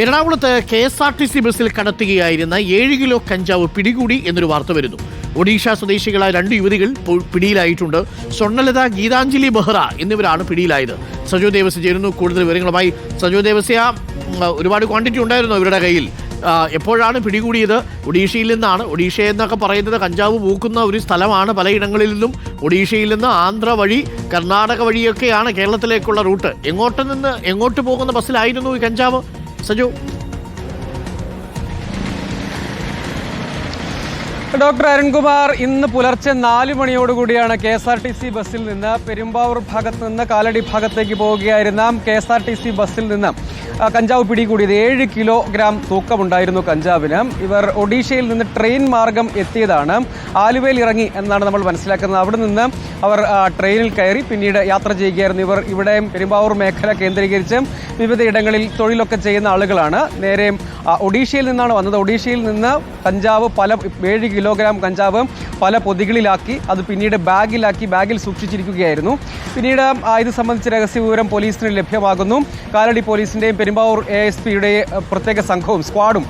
എറണാകുളത്ത് K S R T C ബസ്സിൽ കടത്തുകയായിരുന്ന ഏഴ് കിലോ കഞ്ചാവ് പിടികൂടി എന്നൊരു വാർത്ത വരുന്നു. ഒഡീഷ സ്വദേശികളായ രണ്ട് യുവതികൾ പിടിയിലായിട്ടുണ്ട്. സ്വർണലത ഗീതാഞ്ജലി ബെഹ്റ എന്നിവരാണ് പിടിയിലായത്. സജോ ദേവസ് ചേരുന്നു. കൂടുതൽ വിവരങ്ങളുമായി സജോ ദേവസ്യ ഒരുപാട് ക്വാണ്ടിറ്റി ഉണ്ടായിരുന്നു ഇവരുടെ കയ്യിൽ. എപ്പോഴാണ് പിടികൂടിയത്? ഒഡീഷയിൽ നിന്നാണ്. ഒഡീഷ എന്നൊക്കെ പറയുന്നത് കഞ്ചാവ് പൂക്കുന്ന ഒരു സ്ഥലമാണ് പലയിടങ്ങളിൽ നിന്നും. ഒഡീഷയിൽ നിന്ന് ആന്ധ്ര വഴി കർണാടക വഴിയൊക്കെയാണ് കേരളത്തിലേക്കുള്ള റൂട്ട്. എങ്ങോട്ട് നിന്ന് എങ്ങോട്ട് പോകുന്ന ബസ്സിലായിരുന്നു ഈ കഞ്ചാവ്? സജു. ഡോക്ടർ അരുൺകുമാർ ഇന്ന് പുലർച്ചെ നാല് മണിയോടുകൂടിയാണ് K S R T C ബസ്സിൽ നിന്ന് പെരുമ്പാവൂർ ഭാഗത്ത് നിന്ന് കാലടി ഭാഗത്തേക്ക് പോവുകയായിരുന്ന K S R T C ബസ്സിൽ നിന്ന് കഞ്ചാവ് പിടികൂടിയത്. ഏഴ് കിലോഗ്രാം തൂക്കമുണ്ടായിരുന്നു കഞ്ചാവിന്. ഇവർ ഒഡീഷയിൽ നിന്ന് ട്രെയിൻ മാർഗം എത്തിയതാണ്. ആലുവയിൽ ഇറങ്ങി എന്നാണ് നമ്മൾ മനസ്സിലാക്കുന്നത്. അവിടെ നിന്ന് അവർ ട്രെയിനിൽ കയറി പിന്നീട് യാത്ര ചെയ്യുകയായിരുന്നു. ഇവർ ഇവിടെ പെരുമ്പാവൂർ മേഖല കേന്ദ്രീകരിച്ച് വിവിധ ഇടങ്ങളിൽ തൊഴിലൊക്കെ ചെയ്യുന്ന ആളുകളാണ്. നേരെ ആ, ഒഡീഷയിൽ നിന്നാണ് വന്നത്. ഒഡീഷയിൽ നിന്ന് കഞ്ചാവ് പല ഏഴ് കിലോഗ്രാം കഞ്ചാവ് പല പൊതികളിലാക്കി അത് പിന്നീട് ബാഗിലാക്കി ബാഗിൽ സൂക്ഷിച്ചിരിക്കുകയായിരുന്നു. പിന്നീട് ഇത് സംബന്ധിച്ച രഹസ്യ വിവരം പോലീസിന് ലഭ്യമാകുന്നു. കാലടി പോലീസിന്റെയും പെരുമ്പാവൂർ എ എസ് പിയുടെ പ്രത്യേക സംഘവും സ്ക്വാഡും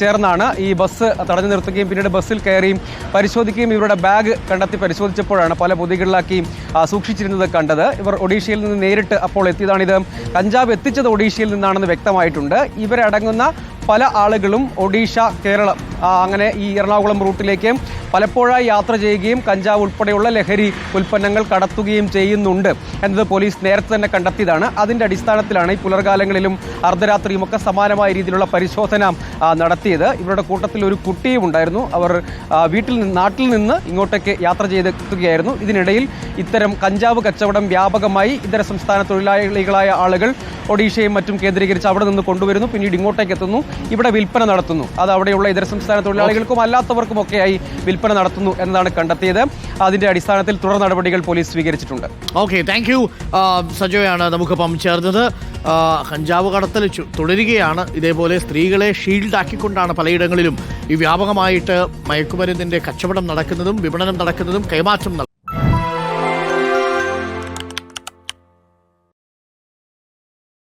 ചേർന്നാണ് ഈ ബസ് തടഞ്ഞു നിർത്തുകയും പിന്നീട് ബസ്സിൽ കയറിയും പരിശോധിക്കുകയും ഇവരുടെ ബാഗ് കണ്ടെത്തി പരിശോധിച്ചപ്പോഴാണ് പല പൊതികളിലാക്കി സൂക്ഷിച്ചിരുന്നത് കണ്ടത്. ഇവർ ഒഡീഷയിൽ നിന്ന് നേരിട്ട് അപ്പോൾ എത്തിയതാണിത്. കഞ്ചാവ് എത്തിച്ചത് ഒഡീഷയിൽ നിന്നാണെന്ന് വ്യക്തമായിട്ടുണ്ട്. ഇവരടങ്ങുന്ന പല ആളുകളും ഒഡീഷ കേരളം അങ്ങനെ ഈ എറണാകുളം റൂട്ടിലേക്ക് പലപ്പോഴായി യാത്ര ചെയ്യുകയും കഞ്ചാവ് ഉൾപ്പെടെയുള്ള ലഹരി ഉൽപ്പന്നങ്ങൾ കടത്തുകയും ചെയ്യുന്നുണ്ട് എന്നത് പോലീസ് നേരത്തെ തന്നെ കണ്ടെത്തിയതാണ്. അതിന്റെ അടിസ്ഥാനത്തിലാണ് ഈ പുലർകാലങ്ങളിലും അർദ്ധരാത്രിയുമൊക്കെ സമാനമായ രീതിയിലുള്ള പരിശോധന നടത്തിയത്. ഇവരുടെ കൂട്ടത്തിൽ ഒരു കുട്ടിയും ഉണ്ടായിരുന്നു. അവർ വീട്ടിൽ നിന്ന് നാട്ടിൽ നിന്ന് ഇങ്ങോട്ടേക്ക് യാത്ര ചെയ്തെത്തുകയായിരുന്നു. ഇതിനിടയിൽ ഇത്തരം കഞ്ചാവ് കച്ചവടം വ്യാപകമായി ഇതര സംസ്ഥാന തൊഴിലാളികളായ ആളുകൾ ഒഡീഷയും മറ്റും കേന്ദ്രീകരിച്ച് അവിടെ നിന്ന് കൊണ്ടുവരുന്നു. പിന്നീട് ഇങ്ങോട്ടേക്ക് എത്തുന്നു. ഇവിടെ വിൽപ്പന നടത്തുന്നു. അത് അവിടെയുള്ള ഇതര സംസ്ഥാന തൊഴിലാളികൾക്കും അല്ലാത്തവർക്കും ഒക്കെയായി വിൽപ്പന നടത്തുന്നു എന്നതാണ് കണ്ടെത്തിയത്. അതിന്റെ അടിസ്ഥാനത്തിൽ തുടർ നടപടികൾ പോലീസ് സ്വീകരിച്ചിട്ടുണ്ട്. ഓക്കെ താങ്ക് യു സജോയാണ് നമുക്കിപ്പം ചേർന്നത്. കഞ്ചാവ് കടത്തൽ തുടരുകയാണ്. ഇതേപോലെ സ്ത്രീകളെ ഷീൽഡാക്കിക്കൊണ്ടാണ് പലയിടങ്ങളിലും ഈ വ്യാപകമായിട്ട് മയക്കുമരുന്നിന്റെ കച്ചവടം നടക്കുന്നതും വിപണനം നടക്കുന്നതും കൈമാറ്റം